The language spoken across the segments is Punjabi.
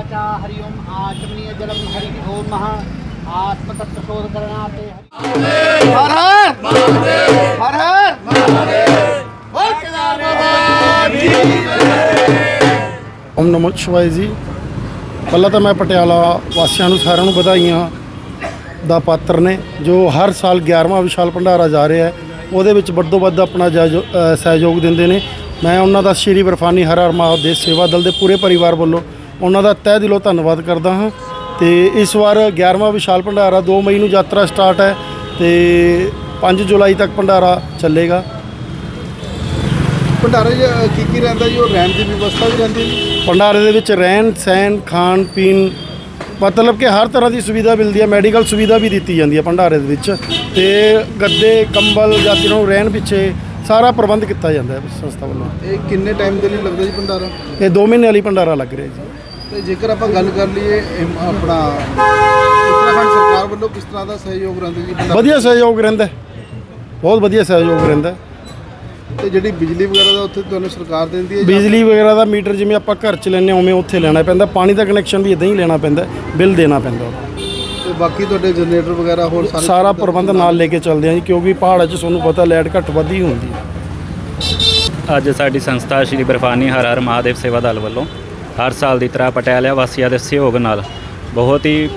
ਵਾਚਾ ਹਰੀ ਓਮ ਆਚਮਨੀय ਜਲਮ ਹਰੀ ਓਮ ਮਹਾ ਆਤਮ ਤਤ ਸ਼ੋਧ ਕਰਨਾ ਤੇ ਹਰ ਓਮ ਨਮੋ ਸ਼ਿਵਾਏ ਜੀ ਪਹਿਲਾਂ ਤਾਂ ਮੈਂ ਪਟਿਆਲਾ ਵਾਸੀਆਂ ਨੂੰ ਸਾਰਿਆਂ ਨੂੰ ਵਧਾਈਆਂ ਦਾ ਪਾਤਰ ਨੇ ਜੋ ਹਰ ਸਾਲ 11ਵਾਂ ਵਿਸ਼ਾਲ ਭੰਡਾਰਾ ਜਾ ਰਿਹਾ ਹੈ ਉਹਦੇ ਵਿੱਚ ਵੱਡੋ ਵੱਧ ਆਪਣਾ ਜਾਇਜੋ- ਅ, ਸਹਿਯੋਗ ਦਿੰਦੇ ਨੇ ਮੈਂ ਉਹਨਾਂ ਦਾ ਸ਼੍ਰੀ ਬਰਫਾਨੀ ਹਰ ਹਰ ਮਹਾਦੇਵ ਸੇਵਾ ਦਲ ਦੇ ਪੂਰੇ ਪਰਿਵਾਰ ਵੱਲੋਂ ਉਹਨਾਂ ਦਾ ਤਹਿ ਦਿਲੋਂ ਧੰਨਵਾਦ ਕਰਦਾ ਹਾਂ। ਤੇ ਇਸ ਵਾਰ 11ਵਾਂ ਵਿਸ਼ਾਲ ਭੰਡਾਰਾ 2 ਮਈ ਨੂੰ ਯਾਤਰਾ ਸਟਾਰਟ ਹੈ ਤੇ 5 ਜੁਲਾਈ ਤੱਕ ਭੰਡਾਰਾ ਚੱਲੇਗਾ। ਭੰਡਾਰੇ 'ਚ ਕੀ ਕੀ ਰਹਿੰਦਾ ਜੀ? ਉਹ ਰਹਿਣ ਦੀ ਵਿਵਸਥਾ ਵੀ ਰਹਿੰਦੀ ਜੀ? ਭੰਡਾਰੇ ਦੇ ਵਿੱਚ ਰਹਿਣ ਸਹਿਣ ਖਾਣ ਪੀਣ ਮਤਲਬ ਕਿ ਹਰ ਤਰ੍ਹਾਂ ਦੀ ਸੁਵਿਧਾ ਮਿਲਦੀ ਹੈ ਮੈਡੀਕਲ ਸੁਵਿਧਾ ਵੀ ਦਿੱਤੀ ਜਾਂਦੀ ਹੈ ਭੰਡਾਰੇ ਦੇ ਵਿੱਚ। ਤੇ ਗੱਦੇ ਕੰਬਲ ਯਾਤਰੀਆਂ ਨੂੰ ਰਹਿਣ ਪਿੱਛੇ ਸਾਰਾ ਪ੍ਰਬੰਧ ਕੀਤਾ ਜਾਂਦਾ ਹੈ ਸੰਸਥਾ ਵੱਲੋਂ। ਇਹ ਕਿੰਨੇ ਟਾਈਮ ਦੇ ਲਈ ਲੱਗਦਾ ਜੀ ਭੰਡਾਰਾ? ਇਹ 2 ਮਹੀਨੇ ਵਾਲੀ ਭੰਡਾਰਾ ਲੱਗ ਰਿਹਾ ਜੀ। ਤੇ ਜੇਕਰ ਆਪਾਂ ਗੱਲ ਕਰ ਲਈਏ ਆਪਣਾ ਉੱਤਰਾਖੰਡ ਸਰਕਾਰ ਵੱਲੋਂ ਕਿਸ ਤਰ੍ਹਾਂ ਦਾ ਸਹਿਯੋਗ ਰਹਿੰਦਾ ਜੀ ਵਧੀਆ ਸਹਿਯੋਗ ਰਹਿੰਦਾ। ਬਹੁਤ ਵਧੀਆ ਸਹਿਯੋਗ ਰਹਿੰਦਾ। ਤੇ ਜਿਹੜੀ ਬਿਜਲੀ ਵਗੈਰਾ ਦਾ ਉੱਥੇ ਤੁਹਾਨੂੰ ਸਰਕਾਰ ਦਿੰਦੀ ਹੈ ਬਿਜਲੀ ਵਗੈਰਾ ਦਾ ਮੀਟਰ ਜਿਵੇਂ ਆਪਾਂ ਘਰ 'ਚ ਲੈਂਦੇ ਹਾਂ ਉਵੇਂ ਉੱਥੇ ਲੈਣਾ ਪੈਂਦਾ ਪਾਣੀ ਦਾ ਕਨੈਕਸ਼ਨ ਵੀ ਇਦਾਂ ਹੀ ਲੈਣਾ ਪੈਂਦਾ ਬਿੱਲ ਦੇਣਾ ਪੈਂਦਾ। ਤੇ ਬਾਕੀ ਤੁਹਾਡੇ ਜਨਰੇਟਰ ਵਗੈਰਾ ਹੋਰ ਸਾਰੇ ਸਾਰਾ ਪ੍ਰਬੰਧ ਨਾਲ ਲੈ ਕੇ ਚੱਲਦੇ ਹਾਂ ਜੀ ਕਿਉਂਕਿ ਪਹਾੜਾਂ 'ਚ ਤੁਹਾਨੂੰ ਪਤਾ ਲਾਈਟ ਘੱਟ ਵੱਧ ਹੀ ਹੁੰਦੀ ਹੈ ਅੱਜ ਸਾਡੀ ਸੰਸਥਾ ਸ਼੍ਰੀ ਬਰਫਾਨੀ ਹਰ ਹਰ ਮਹਾਦੇਵ ਸੇਵਾ ਦਲ ਵੱਲੋਂ ਹਰ ਸਾਲ ਦੀ ਤਰ੍ਹਾਂ ਪਟਿਆਲਾ ਵਾਸੀਆਂ ਦੇ ਸਹਿਯੋਗ ਨਾਲ ਬਹੁਤ ਹੀ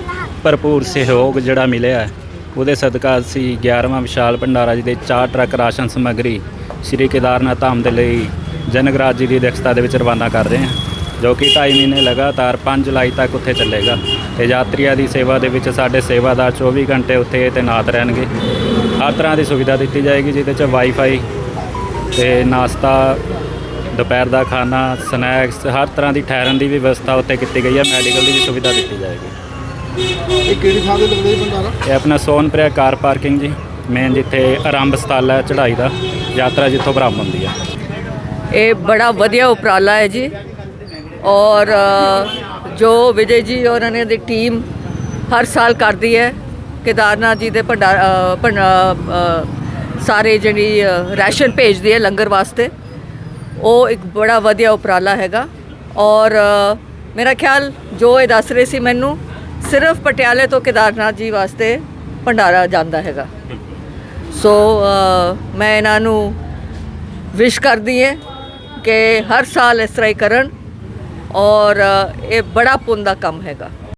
ਭਰਪੂਰ ਸਹਿਯੋਗ ਜਿਹੜਾ ਮਿਲਿਆ ਹੈ। ਉਹਦੇ ਸਦਕਾ ਅਸੀਂ 11ਵਾਂ ਵਿਸ਼ਾਲ ਭੰਡਾਰਾ ਜੀ ਦੇ ਚਾਰ ਟਰੱਕ ਰਾਸ਼ਨ ਸਮੱਗਰੀ ਸ਼੍ਰੀ ਕੇਦਾਰਨਾਥ ਧਾਮ ਦੇ ਲਈ ਜਨਗਰਾਜ ਜੀ ਦੀ ਅਧਿਕਸ਼ਤਾ ਦੇ ਵਿੱਚ ਰਵਾਨਾ ਕਰ ਰਹੇ ਹਾਂ, ਜੋ ਕਿ 2.5 ਮਹੀਨੇ ਲਗਾਤਾਰ 5 ਜੁਲਾਈ ਤੱਕ ਉੱਥੇ ਚੱਲੇਗਾ ਤੇ ਯਾਤਰੀਆਂ ਦੀ ਸੇਵਾ ਦੇ ਵਿੱਚ ਸਾਡੇ ਸੇਵਾਦਾਰ 24 ਘੰਟੇ ਉੱਥੇ ਤੈਨਾਤ ਰਹਿਣਗੇ। ਹਰ ਤਰ੍ਹਾਂ ਦੀ ਸੁਵਿਧਾ ਦਿੱਤੀ ਜਾਏਗੀ ਜਿਹਦੇ 'ਚ ਵਾਈਫਾਈ ਤੇ ਨਾਸ਼ਤਾ ਦੁਪਹਿਰ ਦਾ ਖਾਣਾ ਸਨੈਕਸ ਹਰ ਤਰ੍ਹਾਂ ਦੀ ਠਹਿਰਨ ਦੀ ਵੀ ਵਿਵਸਥਾ ਉੱਤੇ ਕੀਤੀ ਗਈ ਹੈ ਮੈਡੀਕਲ ਦੀ ਵੀ ਸੁਵਿਧਾ ਦਿੱਤੀ ਜਾਏਗੀ। ਇਹ ਕਿਹੜੀ ਥਾਂ ਤੇ ਲੱਗਦਾ ਜੀ ਭੰਡਾਰਾ? ਇਹ ਆਪਣਾ ਸੋਨਪ੍ਰਿਆ ਕਾਰ ਪਾਰਕਿੰਗ ਜੀ ਮੇਨ ਜਿੱਥੇ ਆਰੰਭ ਸਥਲ ਹੈ ਚੜ੍ਹਾਈ ਦਾ ਯਾਤਰਾ ਜਿੱਥੋਂ ਪ੍ਰਾਰੰਭ ਹੁੰਦੀ ਹੈ। ਇਹ ਬੜਾ ਵਧੀਆ ਉਪਰਾਲਾ ਹੈ ਜੀ। ਔਰ ਅ, ਜੋ ਵਿਜੇ ਜੀ ਔਰ ਉਹਨਾਂ ਦੀ ਟੀਮ ਹਰ ਸਾਲ ਕਰਦੀ ਹੈ ਕੇਦਾਰਨਾਥ ਜੀ ਦੇ ਅ, ਭੰਡ- ਅ, ਸਾਰੇ ਜਿਹੜੀ ਅ, ਰਾਸ਼ਨ ਭੇਜਦੀ ਹੈ ਲੰਗਰ ਵਾਸਤੇ। ਉਹ ਇੱਕ ਬੜਾ ਵਧੀਆ ਉਪਰਾਲਾ ਹੈਗਾ ਔਰ ਮੇਰਾ ਖਿਆਲ ਜੋ ਇਹ ਦੱਸ ਰਹੇ ਸੀ ਮੈਨੂੰ, ਸਿਰਫ ਪਟਿਆਲੇ ਤੋਂ ਕੇਦਾਰਨਾਥ ਜੀ ਵਾਸਤੇ ਭੰਡਾਰਾ ਜਾਂਦਾ ਹੈਗਾ। ਸੋ ਮੈਂ ਇਹਨਾਂ ਨੂੰ ਵਿਸ਼ ਕਰਦੀ ਹੈ ਕਿ ਹਰ ਸਾਲ ਇਸ ਤਰ੍ਹਾਂ ਹੀ ਕਰਨ ਔਰ ਇਹ ਬੜਾ ਪੁੰਨ ਦਾ ਕੰਮ ਹੈਗਾ।